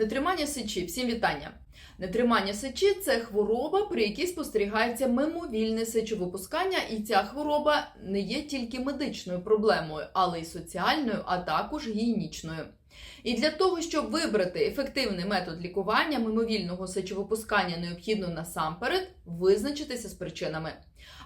Нетримання сечі. Всім вітання. Нетримання сечі це хвороба, при якій спостерігається мимовільне сечовипускання, і ця хвороба не є тільки медичною проблемою, але й соціальною, а також гігієнічною. І для того, щоб вибрати ефективний метод лікування мимовільного сечовипускання, необхідно насамперед визначитися з причинами.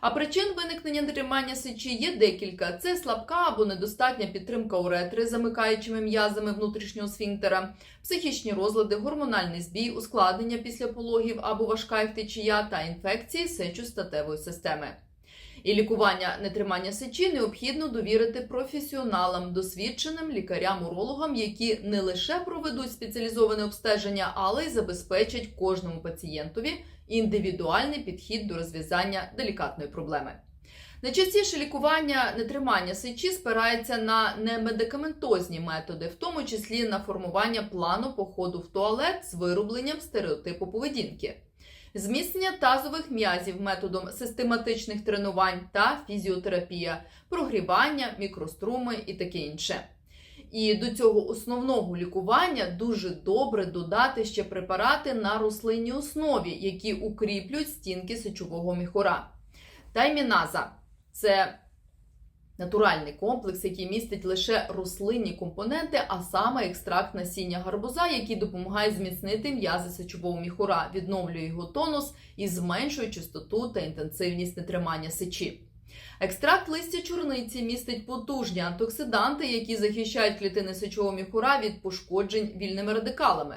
А причин виникнення нетримання сечі є декілька: це слабка або недостатня підтримка уретри замикаючими м'язами внутрішнього сфінктера, психічні розлади, гормональний збій, ускладнення після пологів або важка втечія та інфекції сечостатевої системи. І лікування нетримання сечі необхідно довірити професіоналам, досвідченим лікарям-урологам, які не лише проведуть спеціалізоване обстеження, але й забезпечать кожному пацієнтові індивідуальний підхід до розв'язання делікатної проблеми. Найчастіше лікування нетримання сечі спирається на немедикаментозні методи, в тому числі на формування плану походу в туалет з виробленням стереотипу поведінки, зміцнення тазових м'язів методом систематичних тренувань та фізіотерапія, прогрівання, мікроструми і таке інше. І до цього основного лікування дуже добре додати ще препарати на рослинній основі, які укріплюють стінки сечового міхура. Тайміназа це натуральний комплекс, який містить лише рослинні компоненти, а саме екстракт насіння гарбуза, який допомагає зміцнити м'язи сечового міхура, відновлює його тонус і зменшує частоту та інтенсивність нетримання сечі. Екстракт листя чорниці містить потужні антиоксиданти, які захищають клітини сечового міхура від пошкоджень вільними радикалами.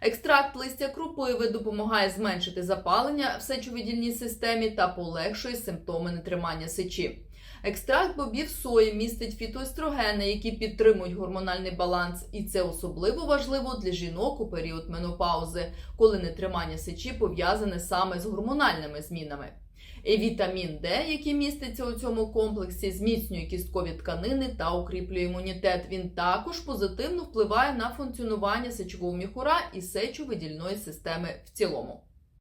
Екстракт листя крупиви допомагає зменшити запалення в сечовидільній системі та полегшує симптоми нетримання сечі. Екстракт бобів сої містить фітоестрогени, які підтримують гормональний баланс, і це особливо важливо для жінок у період менопаузи, коли нетримання сечі пов'язане саме з гормональними змінами. І вітамін Д, який міститься у цьому комплексі, зміцнює кісткові тканини та укріплює імунітет. Він також позитивно впливає на функціонування сечового міхура і сечовидільної системи в цілому.